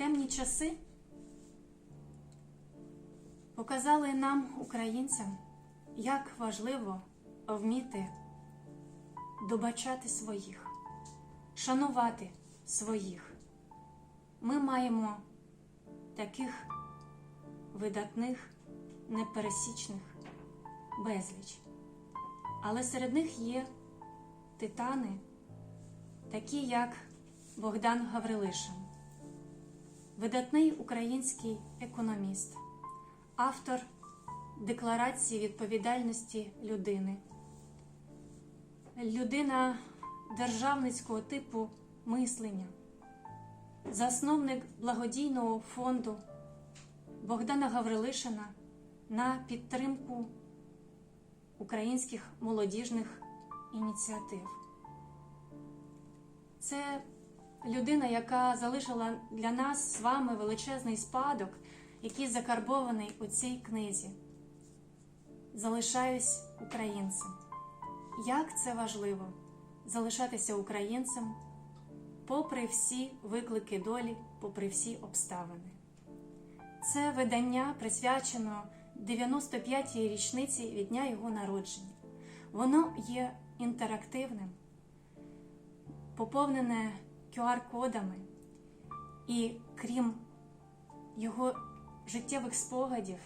темні часи показали нам, українцям, як важливо вміти добачати своїх, шанувати своїх. Ми маємо таких видатних, непересічних безліч. Але серед них є титани, такі як Богдан Гаврилишин, видатний український економіст, автор Декларації відповідальності людини, людина державницького типу мислення, засновник благодійного фонду Богдана Гаврилишина на підтримку українських молодіжних ініціатив. Це людина, яка залишила для нас з вами величезний спадок, який закарбований у цій книзі. Залишаюсь українцем. Як це важливо залишатися українцем попри всі виклики долі, попри всі обставини. Це видання присвячено 95-й річниці від дня його народження. Воно є інтерактивним, поповнене QR-кодами, і крім його життєвих спогадів,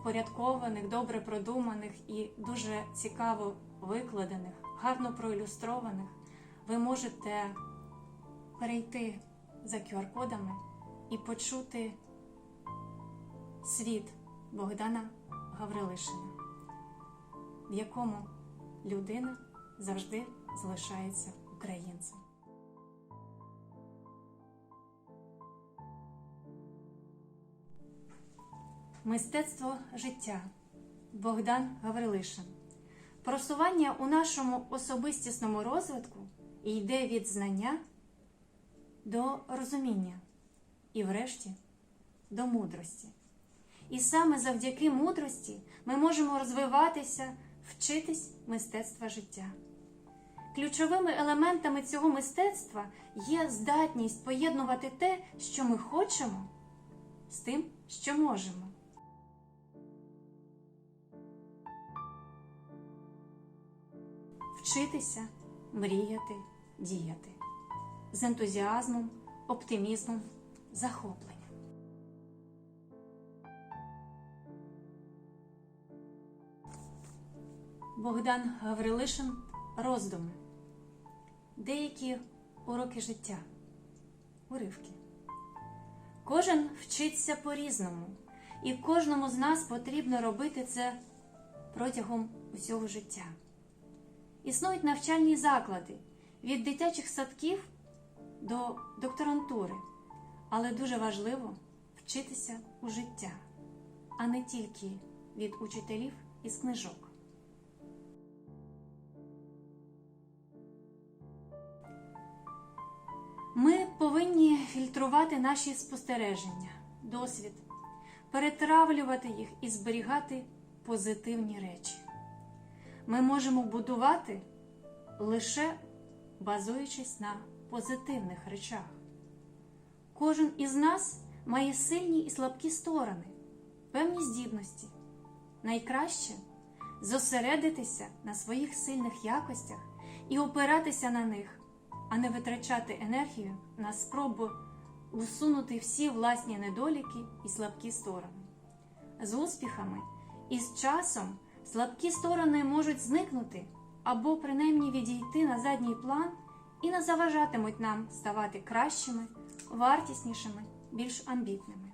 впорядкованих, добре продуманих і дуже цікаво викладених, гарно проілюстрованих, ви можете перейти за QR-кодами і почути світ Богдана Гаврилишина, в якому людина завжди залишається українцем. Мистецтво життя Богдан Гаврилишин. Просування у нашому особистісному розвитку йде від знання до розуміння і, врешті, до мудрості. І саме завдяки мудрості ми можемо розвиватися, вчитись мистецтва життя. Ключовими елементами цього мистецтва є здатність поєднувати те, що ми хочемо, з тим, що можемо. Вчитися, мріяти, діяти з ентузіазмом, оптимізмом, захопленням. Богдан Гаврилишин роздуми. Деякі уроки життя. Уривки. Кожен вчиться по-різному, і кожному з нас потрібно робити це протягом усього життя. Існують навчальні заклади від дитячих садків до докторантури, але дуже важливо вчитися у життя, а не тільки від учителів із книжок. Ми повинні фільтрувати наші спостереження, досвід, перетравлювати їх і зберігати позитивні речі. Ми можемо будувати лише базуючись на позитивних речах. Кожен із нас має сильні і слабкі сторони, певні здібності. Найкраще зосередитися на своїх сильних якостях і опиратися на них, а не витрачати енергію на спробу усунути всі власні недоліки і слабкі сторони. З успіхами і з часом слабкі сторони можуть зникнути або принаймні відійти на задній план і не заважатимуть нам ставати кращими, вартіснішими, більш амбітними.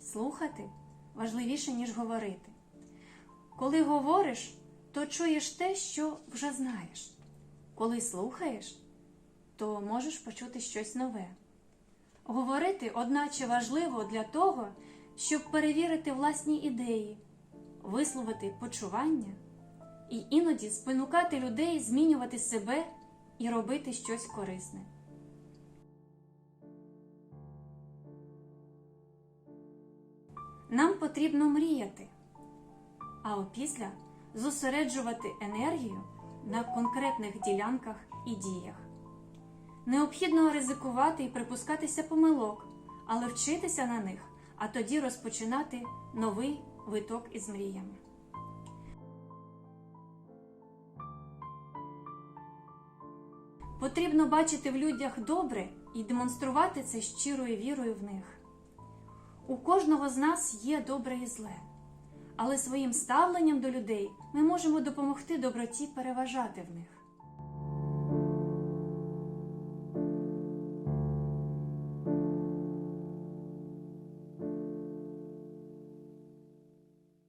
Слухати важливіше, ніж говорити. Коли говориш, то чуєш те, що вже знаєш. Коли слухаєш, то можеш почути щось нове. Говорити, одначе, важливо для того, щоб перевірити власні ідеї, висловити почування і іноді спонукати людей змінювати себе і робити щось корисне. Нам потрібно мріяти, а опісля зосереджувати енергію на конкретних ділянках і діях. Необхідно ризикувати і припускатися помилок, але вчитися на них, а тоді розпочинати новий виток із мріями. Потрібно бачити в людях добре і демонструвати це щирою вірою в них. У кожного з нас є добре і зле, але своїм ставленням до людей ми можемо допомогти доброті переважати в них.